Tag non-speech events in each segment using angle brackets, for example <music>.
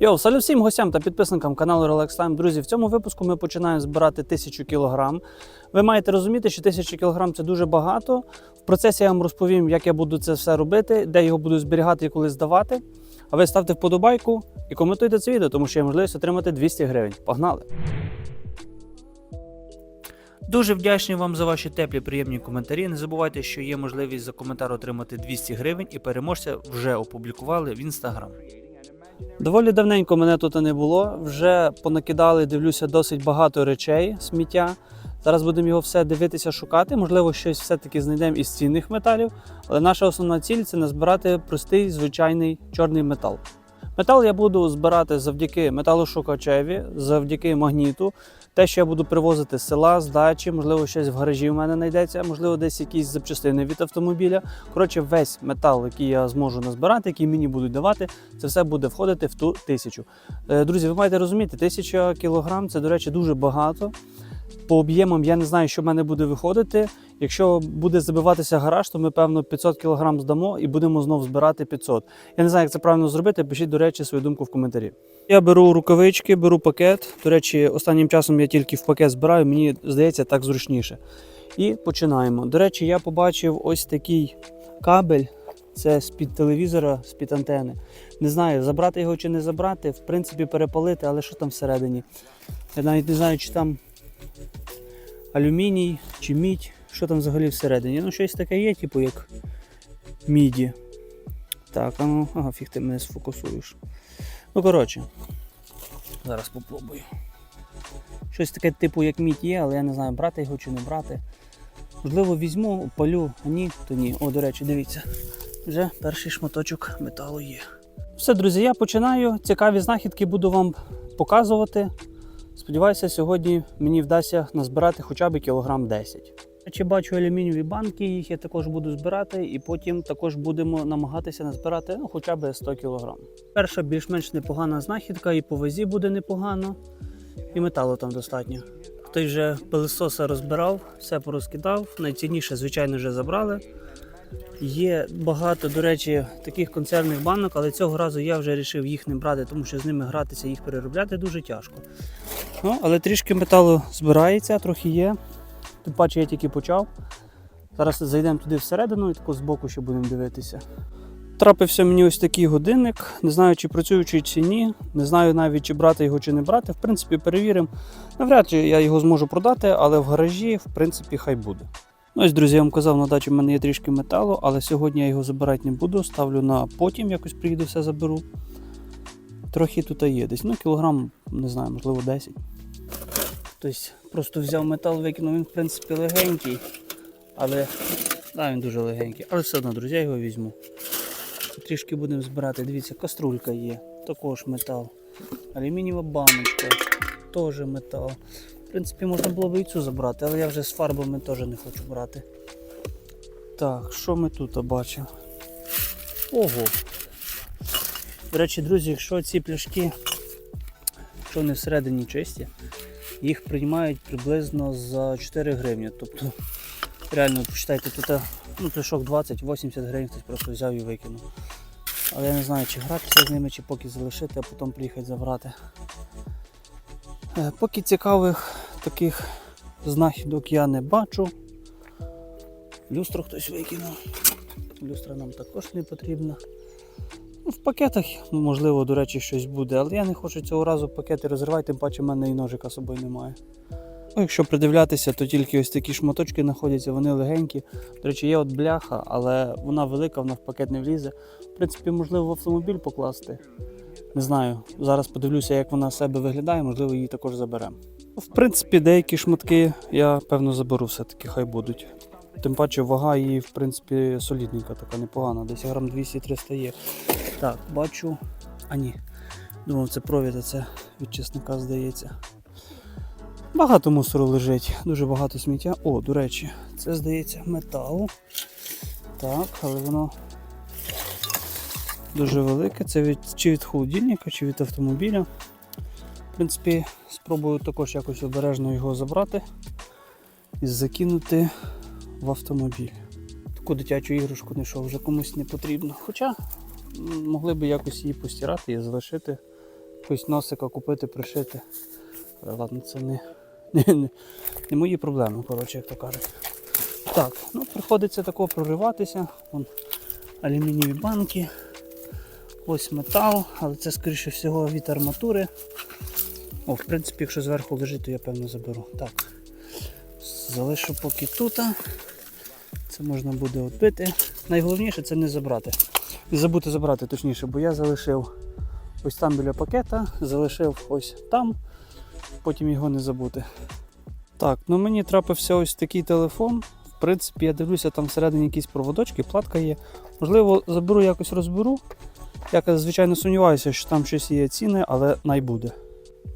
Йоу, салют всім гостям та підписникам каналу Relax Time. Друзі, в цьому випуску ми починаємо збирати 1000 кг. Ви маєте розуміти, що 1000 кг це дуже багато. В процесі я вам розповім, як я буду це все робити, де його буду зберігати і коли здавати. А ви ставте вподобайку і коментуйте це відео, тому що є можливість отримати 200 гривень. Погнали! Дуже вдячні вам за ваші теплі, приємні коментарі. Не забувайте, що є можливість за коментар отримати 200 гривень, і переможця вже опублікували в інстаграм. Доволі давненько мене тут не було. Вже понакидали, дивлюся, досить багато речей, сміття. Зараз будемо його все дивитися, шукати. Можливо, щось все-таки знайдемо із цінних металів. Але наша основна ціль це назбирати простий звичайний чорний метал. Метал я буду збирати завдяки металошукачеві, завдяки магніту. Те, що я буду привозити з села, з дачі, можливо, щось в гаражі в мене знайдеться, можливо, десь якісь запчастини від автомобіля. Коротше, весь метал, який я зможу назбирати, який мені будуть давати, це все буде входити в ту тисячу. Е, Друзі, ви маєте розуміти, тисяча кілограм це, до речі, дуже багато. По об'ємам я не знаю, що в мене буде виходити. Якщо буде забиватися гараж, то ми, певно, 500 кг здамо і будемо знову збирати 500. Я не знаю, як це правильно зробити. Пишіть, до речі, свою думку в коментарі. Я беру рукавички, беру пакет. До речі, останнім часом я тільки в пакет збираю, мені здається, так зручніше. І починаємо. До речі, я побачив ось такий кабель. Це з-під телевізора, з-під антени. Не знаю, забрати його чи не забрати, в принципі, перепалити, але що там всередині? Я навіть не знаю, чи там алюміній чи мідь, що там взагалі всередині. Ну, щось таке є, типу як міді. Так, а ну, ага, фіг ти мене сфокусуєш. Ну, коротше, зараз спробую. Щось таке, типу, як мідь є, але я не знаю, брати його чи не брати. Можливо, візьму, палю, а ні, то ні. О, до речі, дивіться. Вже перший шматочок металу є. Все, друзі, я починаю. Цікаві знахідки буду вам показувати. Сподіваюся, сьогодні мені вдасться назбирати хоча б кілограм 10. Чи бачу алюмінієві банки, їх я також буду збирати, і потім також будемо намагатися назбирати ну, хоча б 100 кг. Перша більш-менш непогана знахідка, і по вазі буде непогано, і металу там достатньо. Хтось вже пилисоса розбирав, все порозкидав. Найцінніше, звичайно, вже забрали. Є багато, до речі, таких консервних банок, але цього разу я вже вирішив їх не брати, тому що з ними гратися, їх переробляти дуже тяжко. Ну, але трішки металу збирається, трохи є. Тим паче я тільки почав. Зараз зайдемо туди всередину і тако збоку ще будемо дивитися. Трапився мені ось такий годинник. Не знаю, чи працюючий чи ні. Не знаю навіть, чи брати його, чи не брати. В принципі, перевіримо. Навряд чи я його зможу продати, але в гаражі, в принципі, хай буде. Ну, ось, друзі, я вам казав, на дачі в мене є трішки металу, але сьогодні я його забирати не буду. Ставлю на потім, якось приїду, все заберу. Трохи тут є десь. Ну, кілограм, не знаю, можливо, 10. Тобто просто взяв метал, викинув, він в принципі легенький, але да, він дуже легенький. Але все одно, друзі, я його візьму. Трішки будемо збирати. Дивіться, каструлька є, також метал. Алюмінієва баночка, теж метал. В принципі, можна було б і цю забрати, але я вже з фарбами теж не хочу брати. Так, що ми тут бачимо? Ого! До речі, друзі, якщо ці пляшки, якщо вони всередині чисті, їх приймають приблизно за 4 гривні. Тобто, реально, почитайте, тут ну, пляшок 20-80 гривень хтось просто взяв і викинув. Але я не знаю, чи гратися з ними, чи поки залишити, а потім приїхати забрати. Е, Поки цікавих таких знахідок я не бачу. Люстру хтось викинув. Люстра нам також не потрібна. Ну, В пакетах, ну, можливо, до речі, щось буде, але я не хочу цього разу пакети розривати, тим паче в мене і ножика з собою немає. Ну, якщо придивлятися, то тільки ось такі шматочки знаходяться, вони легенькі. До речі, є от бляха, але вона велика, вона в пакет не влізе. В принципі, можливо, в автомобіль покласти. Не знаю. Зараз подивлюся, як вона себе виглядає, можливо, її також заберемо. В принципі, деякі шматки я певно заберу все-таки, хай будуть. Тим паче вага її, в принципі, солідненька, така непогана. Десь грам 200-300 є. Так, бачу. А ні. Думав, це провід, а це від чесника здається. Багато мусору лежить, дуже багато сміття. О, до речі, це здається метал. Так, але воно дуже велике. Це від, чи від холодильника, чи від автомобіля. В принципі, спробую також якось обережно його забрати і закинути в автомобіль. Таку дитячу іграшку не що вже комусь не потрібно. Хоча могли б якось її постирати і залишити якогось носика купити, пришити. Але ладно, це не, <laughs> не, не, не мої проблеми, коротше, як то кажуть. Так, ну приходиться тако прориватися. Вон алюмінієві банки. Ось метал, але це скоріше всього від арматури. О, в принципі, якщо зверху лежить, то я певно заберу. Так. Залишу поки тут. Це можна буде відбити. Найголовніше це не забрати. Не забути забрати точніше, бо я залишив ось там біля пакета, залишив ось там, потім його не забути. Так, ну мені трапився ось такий телефон. В принципі, я дивлюся, там всередині якісь проводочки, платка є. Можливо, заберу якось розберу. Я, звичайно, сумніваюся, що там щось є ціни, але найбуде.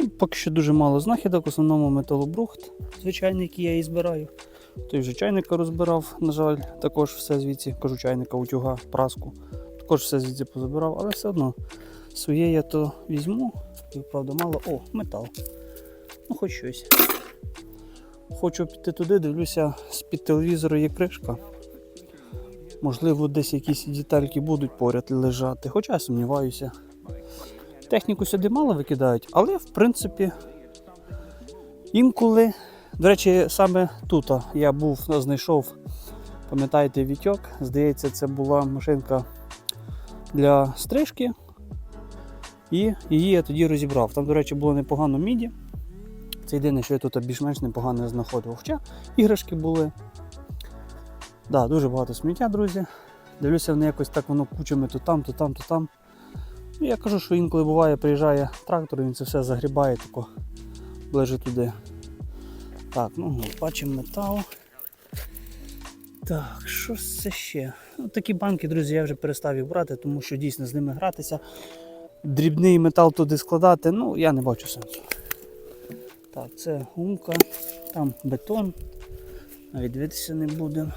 Ну, Поки що дуже мало знахідок, в основному металобрухт, звичайний, який я і збираю. Той вже чайника розбирав, на жаль, також все звідси, кажу чайника, утюга, праску. Також все звідси позабирав, але все одно своє я то візьму. І, правда, мало. О, метал. Ну, хоч щось. Хочу піти туди, дивлюся, з-під телевізора є кришка. Можливо, десь якісь детальки будуть поряд лежати, хоча я сумніваюся. Техніку сюди мало викидають, але в принципі інколи. До речі, саме тут я був, знайшов, пам'ятаєте, вітьок. Здається, це була машинка для стрижки. І її я тоді розібрав. Там, до речі, було непогано міді. Це єдине, що я тут більш-менш непогано знаходив. Хоча іграшки були. Да, дуже багато сміття, друзі. Дивлюся, вони якось так воно кучами то там, то там, то там. Ну, я кажу, що інколи буває, приїжджає трактор, він це все загрібає тако ближе туди. Так, ну бачимо метал. Так, що це ще? Ну, такі банки, друзі, я вже перестав їх брати, тому що дійсно з ними гратися. Дрібний метал туди складати, ну я не бачу сенсу. Так, це гумка, там бетон. Навіть дивитися не будемо.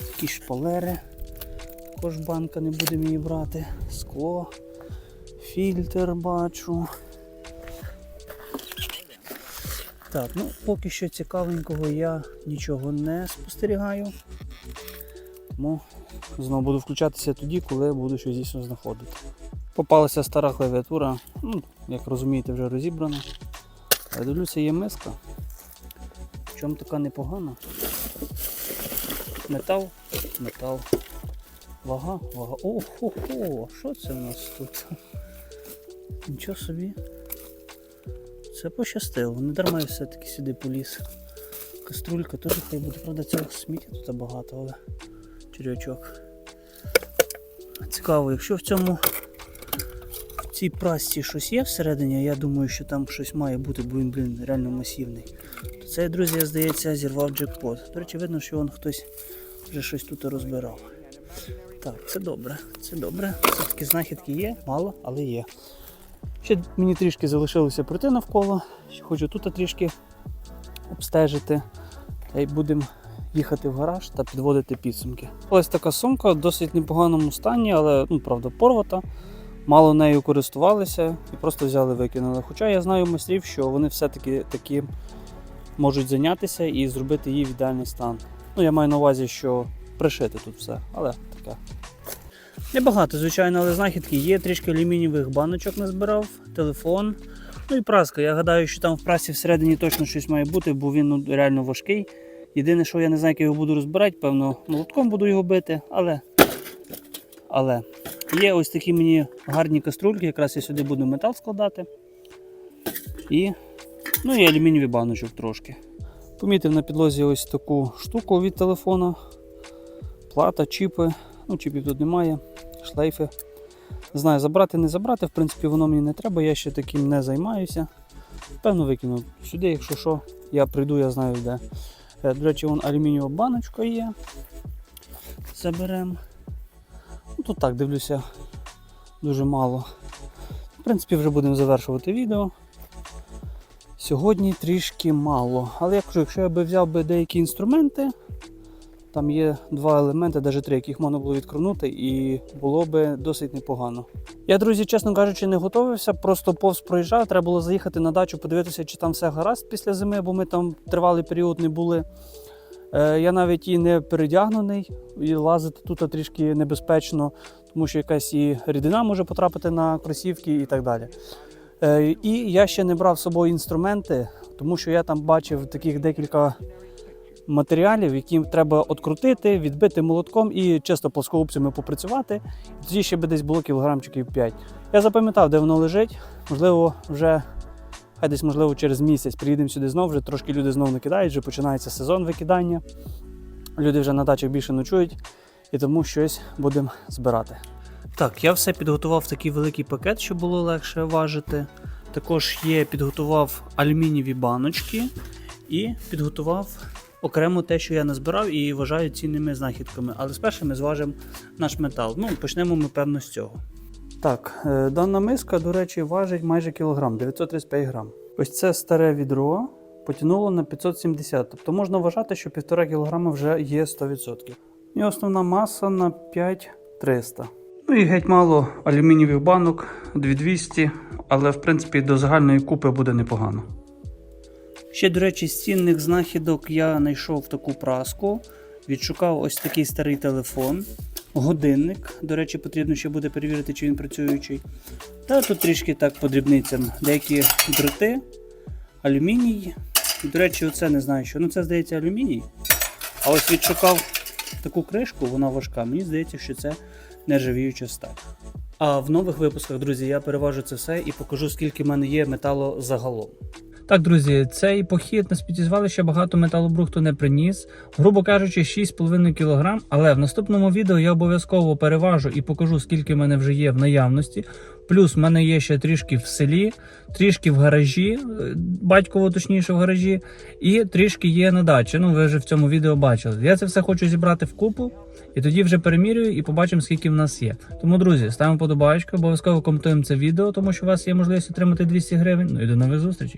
Якісь шпалери. Також банка не будемо її брати. Скло, фільтр бачу. Так, ну поки що цікавенького я нічого не спостерігаю. Тому знову буду включатися тоді, коли буду щось дійсно знаходити. Попалася стара клавіатура, ну, як розумієте, вже розібрана. Я дивлюся, є миска. В чому така непогана? Метал, метал. Вага, вага. Охо-хо, що це в нас тут? Нічого собі. Це пощастило, не дарма я все-таки сюди поліз. Каструлька теж хай буде, правда, цього сміття тут багато, але черв'ячок. Цікаво, якщо в цьому в цій прасці щось є всередині, я думаю, що там щось має бути, бо він, блін, реально масивний. То цей, друзі, здається, зірвав джекпот. До речі, видно, що він хтось вже щось тут розбирав. Так, це добре, це добре. Все-таки знахідки є, мало, але є. Ще мені трішки залишилося пройти навколо. Ще хочу тут трішки обстежити. Та й будемо їхати в гараж та підводити підсумки. Ось така сумка в досить непоганому стані, але ну, правда порвата. Мало нею користувалися і просто взяли викинули. Хоча я знаю майстрів, що вони все-таки такі можуть зайнятися і зробити її в ідеальний стан. Ну, я маю на увазі, що пришити тут все, але таке. Небагато, звичайно, але знахідки є. Трішки алюмінієвих баночок назбирав, телефон. Ну і праска. Я гадаю, що там в прасі всередині точно щось має бути, бо він ну, реально важкий. Єдине, що я не знаю, як його буду розбирати, певно, молотком буду його бити, але. Але є ось такі мені гарні каструльки, якраз я сюди буду метал складати. І, ну і алюмінієвий баночок трошки. Помітив на підлозі ось таку штуку від телефона. Плата, чіпи. Ну, чіпів тут немає, шлейфи. Не знаю, забрати, не забрати, в принципі, воно мені не треба, я ще таким не займаюся. Певно, викину сюди, якщо що, я прийду, я знаю де. Е, До речі, вон алюмінієва баночка є. Заберемо. Ну, тут так дивлюся, дуже мало. В принципі, вже будемо завершувати відео. Сьогодні трішки мало. Але я кажу, якщо я би взяв би деякі інструменти, там є два елементи, навіть три, яких можна було відкрунути, і було би досить непогано. Я, друзі, чесно кажучи, не готувався, просто повз проїжджав. Треба було заїхати на дачу, подивитися, чи там все гаразд після зими, бо ми там тривалий період не були. Е, я навіть і не передягнений, і лазити тут трішки небезпечно, тому що якась і рідина може потрапити на кросівки і так далі. Е, і я ще не брав з собою інструменти, тому що я там бачив таких декілька матеріалів, які треба открутити, відбити молотком і чисто плоскогубцями попрацювати. Тоді ще би десь було кілограмчиків 5. Я запам'ятав, де воно лежить. Можливо, вже хай десь, можливо, через місяць приїдемо сюди знову, вже трошки люди знову накидають, вже починається сезон викидання. Люди вже на дачах більше ночують, і тому щось будемо збирати. Так, я все підготував такий великий пакет, щоб було легше важити. Також є підготував алюмінієві баночки і підготував окремо те, що я назбирав, і вважаю цінними знахідками. Але спершу ми зважимо наш метал. Ну, почнемо ми, певно, з цього. Так, е, дана миска, до речі, важить майже кілограм, 935 грам. Ось це старе відро потягнуло на 570, тобто можна вважати, що 1,5 кг вже є 100%. І основна маса на 5300. Ну і геть мало алюмінієвих банок 2200, але в принципі до загальної купи буде непогано. Ще, до речі, з цінних знахідок я знайшов таку праску, відшукав ось такий старий телефон, годинник. До речі, потрібно ще буде перевірити, чи він працюючий. Та тут трішки так по дрібницям. Деякі дроти, алюміній. До речі, оце не знаю, що. Ну це здається алюміній. А ось відшукав таку кришку, вона важка. Мені здається, що це нержавіюча сталь. А в нових випусках, друзі, я переважу це все і покажу, скільки в мене є металу загалом. Так, друзі, цей похід на сміттєзвалище багато металобрухту не приніс, грубо кажучи, 6,5 кг, але в наступному відео я обов'язково переважу і покажу, скільки в мене вже є в наявності. Плюс в мене є ще трішки в селі, трішки в гаражі, е, батьково точніше в гаражі, і трішки є на дачі. Ну, ви вже в цьому відео бачили. Я це все хочу зібрати в купу, і тоді вже перемірюю і побачимо, скільки в нас є. Тому, друзі, ставимо подобаєчку, обов'язково коментуємо це відео, тому що у вас є можливість отримати 200 гривень. Ну і до нових зустрічей.